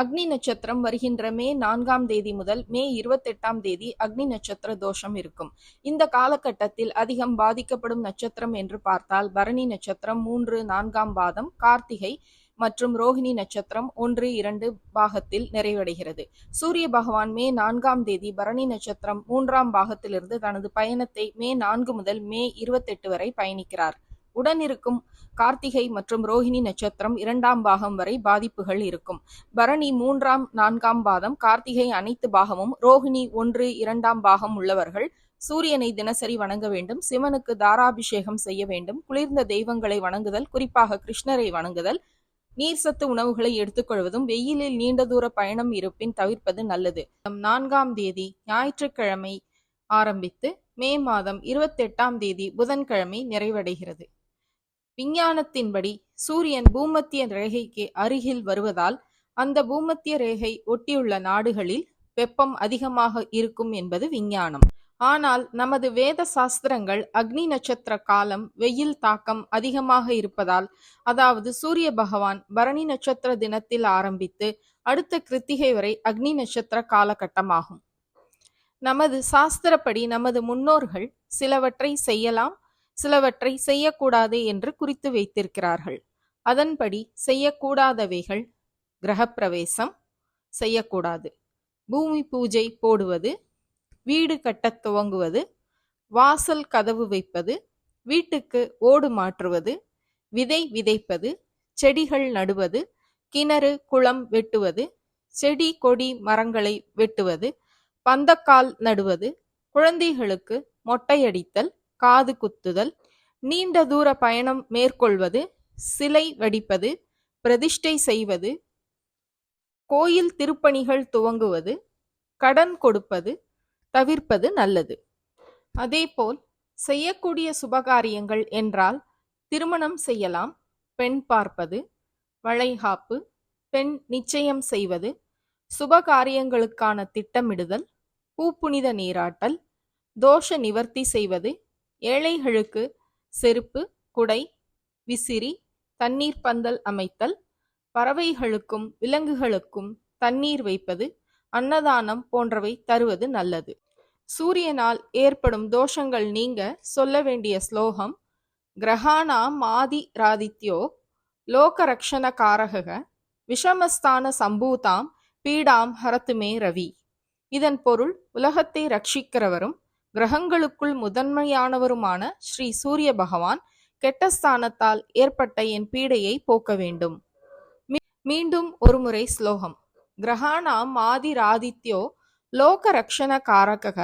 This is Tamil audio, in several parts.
அக்னி நட்சத்திரம் வருகின்ற மே நான்காம் தேதி முதல் மே இருபத்தெட்டாம் தேதி அக்னி நட்சத்திர தோஷம் இருக்கும். இந்த காலகட்டத்தில் அதிகம் பாதிக்கப்படும் நட்சத்திரம் என்று பார்த்தால் பரணி நட்சத்திரம் மூன்று நான்காம் பாதம் கார்த்திகை மற்றும் ரோஹிணி நட்சத்திரம் ஒன்று இரண்டு பாகத்தில் நிறைவடைகிறது. சூரிய பகவான் மே நான்காம் தேதி பரணி நட்சத்திரம் மூன்றாம் பாகத்திலிருந்து தனது பயணத்தை மே நான்கு முதல் மே இருபத்தெட்டு வரை பயணிக்கிறார். உடனிருக்கும் கார்த்திகை மற்றும் ரோஹிணி நட்சத்திரம் இரண்டாம் பாகம் வரை பாதிப்புகள் இருக்கும். பரணி மூன்றாம் நான்காம் பாதம் கார்த்திகை அனைத்து பாகமும் ரோஹிணி ஒன்று இரண்டாம் பாகம் உள்ளவர்கள் சூரியனை தினசரி வணங்க வேண்டும் சிவனுக்கு தாராபிஷேகம் செய்ய வேண்டும் குளிர்ந்த தெய்வங்களை வணங்குதல் குறிப்பாக கிருஷ்ணரை வணங்குதல் நீர் சத்து உணவுகளை எடுத்துக்கொள்வதும் வெயிலில் நீண்ட தூர பயணம் இருப்பின் தவிர்ப்பது நல்லது. நான்காம் தேதி ஞாயிற்றுக்கிழமை ஆரம்பித்து மே மாதம் இருபத்தெட்டாம் தேதி புதன்கிழமை நிறைவடைகிறது. விஞ்ஞானத்தின்படி சூரியன் பூமத்திய ரேகைக்கு அருகில் வருவதால் அந்த பூமத்திய ரேகை ஒட்டியுள்ள நாடுகளில் வெப்பம் அதிகமாக இருக்கும் என்பது விஞ்ஞானம். ஆனால் நமது வேத சாஸ்திரங்கள் அக்னி நட்சத்திர காலம் வெயில் தாக்கம் அதிகமாக இருப்பதால் அதாவது சூரிய பகவான் பரணி நட்சத்திர தினத்தில் ஆரம்பித்து அடுத்த கிருத்திகை வரை அக்னி நட்சத்திர காலகட்டமாகும். நமது சாஸ்திரப்படி நமது முன்னோர்கள் சிலவற்றை செய்யலாம் சிலவற்றை செய்யக்கூடாது என்று குறித்து வைத்திருக்கிறார்கள். அதன்படி செய்யக்கூடாதவைகள் கிரகப்பிரவேசம் செய்யக்கூடாது. பூமி பூஜை போடுவது வீடு கட்டத் துவங்குவது வாசல் கதவு வைப்பது வீட்டுக்கு ஓடு மாற்றுவது விதை விதைப்பது செடிகள் நடுவது கிணறு குளம் வெட்டுவது செடி கொடி மரங்களை வெட்டுவது பந்தக்கால் நடுவது குழந்தைகளுக்கு மொட்டையடித்தல் காது குத்துதல் நீண்ட தூர பயணம் மேற்கொள்வது சிலை வடிப்பது பிரதிஷ்டை செய்வது கோயில் திருப்பணிகள் துவங்குவது கடன் கொடுப்பது தவிர்ப்பது நல்லது. அதேபோல் செய்யக்கூடிய சுபகாரியங்கள் என்றால் திருமணம் செய்யலாம் பெண் பார்ப்பது வளைகாப்பு பெண் நிச்சயம் செய்வது சுபகாரியங்களுக்கான திட்டமிடுதல் பூப்புனித நீராட்டல் தோஷ நிவர்த்தி செய்வது ஏழைகளுக்கு செருப்பு குடை விசிறி தண்ணீர் பந்தல் அமைத்தல் பறவைகளுக்கும் விலங்குகளுக்கும் தண்ணீர் வைப்பது அன்னதானம் போன்றவை தருவது நல்லது. சூரியனால் ஏற்படும் தோஷங்கள் நீங்க சொல்ல வேண்டிய ஸ்லோகம் கிரகாணாம் மாதி ராதித்யோ லோகரக்ஷண காரக விஷமஸ்தான சம்பூதாம் பீடாம் ஹரத்துமே ரவி. இதன் பொருள் உலகத்தை ரட்சிக்கிறவரும் கிரகங்களுக்குள் முதன்மையானவருமான ஸ்ரீ சூரிய பகவான் கெட்ட ஸ்தானத்தால் ஏற்பட்ட என் பீடையை போக்க வேண்டும். மீண்டும் ஒருமுறை ஸ்லோகம். கிரகாணாம் ஆதிராதித்யோ லோகரக்ஷண காரக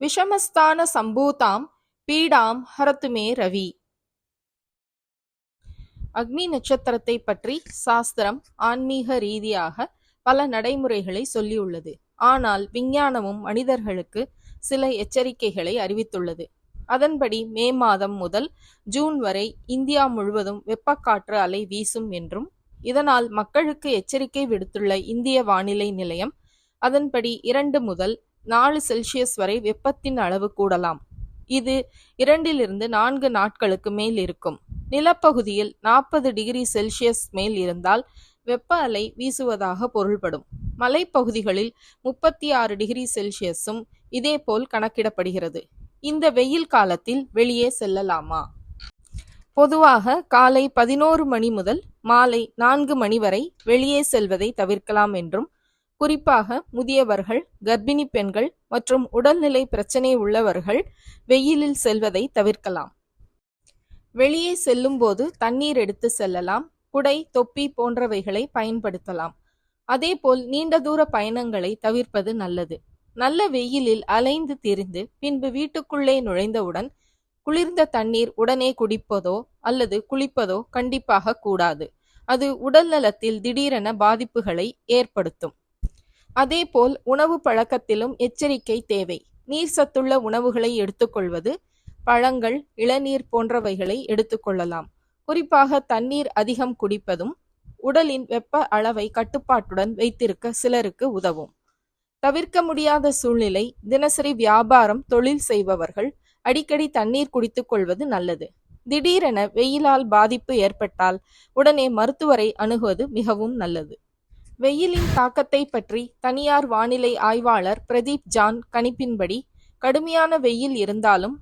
விஷமஸ்தான சம்பூதாம் பீடாம் ஹரத்துமே ரவி. அக்னி நட்சத்திரத்தை பற்றி சாஸ்திரம் ஆன்மீக ரீதியாக பல நடைமுறைகளை சொல்லியுள்ளது. ஆனால் விஞ்ஞானமும் மனிதர்களுக்கு சில எச்சரிக்கைகளை அறிவித்துள்ளது. அதன்படி மே மாதம் முதல் ஜூன் வரை இந்தியா முழுவதும் வெப்பக்காற்று அலை வீசும் என்றும் இதனால் மக்களுக்கு எச்சரிக்கை விடுத்துள்ள இந்திய வானிலை நிலையம் அதன்படி இரண்டு முதல் நாலு செல்சியஸ் வரை வெப்பத்தின் அளவு கூடலாம். இது இரண்டிலிருந்து நான்கு நாட்களுக்கு மேல் இருக்கும். நிலப்பகுதியில் நாற்பது டிகிரி செல்சியஸ் மேல் இருந்தால் வெப்ப அலை வீசுவதாக பொருள்படும். மலைப்பகுதிகளில் முப்பத்தி ஆறு டிகிரி செல்சியஸும் இதேபோல் கணக்கிடப்படுகிறது. இந்த வெயில் காலத்தில் வெளியே செல்லலாமா? பொதுவாக காலை பதினோரு மணி முதல் மாலை நான்கு மணி வரை வெளியே செல்வதை தவிர்க்கலாம் என்றும் குறிப்பாக முதியவர்கள் கர்ப்பிணி பெண்கள் மற்றும் உடல்நிலை பிரச்சனை உள்ளவர்கள் வெயிலில் செல்வதை தவிர்க்கலாம். வெளியே செல்லும்போது தண்ணீர் எடுத்து செல்லலாம் குடை தொப்பி போன்றவைகளை பயன்படுத்தலாம். அதேபோல் நீண்ட தூர பயணங்களை தவிர்ப்பது நல்லது. நல்ல வெயிலில் அலைந்து திரிந்து பின்பு வீட்டுக்குள்ளே நுழைந்தவுடன் குளிர்ந்த தண்ணீர் உடனே குடிப்பதோ அல்லது குளிப்பதோ கண்டிப்பாக கூடாது. அது உடல் நலத்தில் திடீரென பாதிப்புகளை ஏற்படுத்தும். அதேபோல் உணவு பழக்கத்திலும் எச்சரிக்கை தேவை. நீர் சத்துள்ள உணவுகளை எடுத்துக்கொள்வது பழங்கள் இளநீர் போன்றவைகளை எடுத்துக்கொள்ளலாம். குறிப்பாக தண்ணீர் அதிகம் குடிப்பதும் உடலின் வெப்ப அளவை கட்டுப்பாட்டுடன் வைத்திருக்க சிலருக்கு உதவும். தவிர்க்க முடியாத சூழ்நிலை தினசரி வியாபாரம் தொழில் செய்பவர்கள் அடிக்கடி தண்ணீர் குடித்துக் கொள்வது நல்லது. திடீரென வெயிலால் பாதிப்பு ஏற்பட்டால் உடனே மருத்துவரை அணுகுவது மிகவும் நல்லது. வெயிலின் தாக்கத்தை பற்றி தனியார் வானிலை ஆய்வாளர் பிரதீப் ஜான் கணிப்பின்படி கடுமையான வெயில் இருந்தாலும்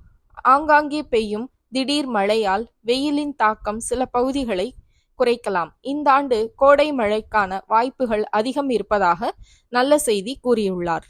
ஆங்காங்கே பெய்யும் திடீர் மழையால் வெயிலின் தாக்கம் சில பகுதிகளை குறைக்கலாம். இந்தாண்டு கோடை மழைக்கான வாய்ப்புகள் அதிகம் இருப்பதாக நல்ல செய்தி கூறியுள்ளார்.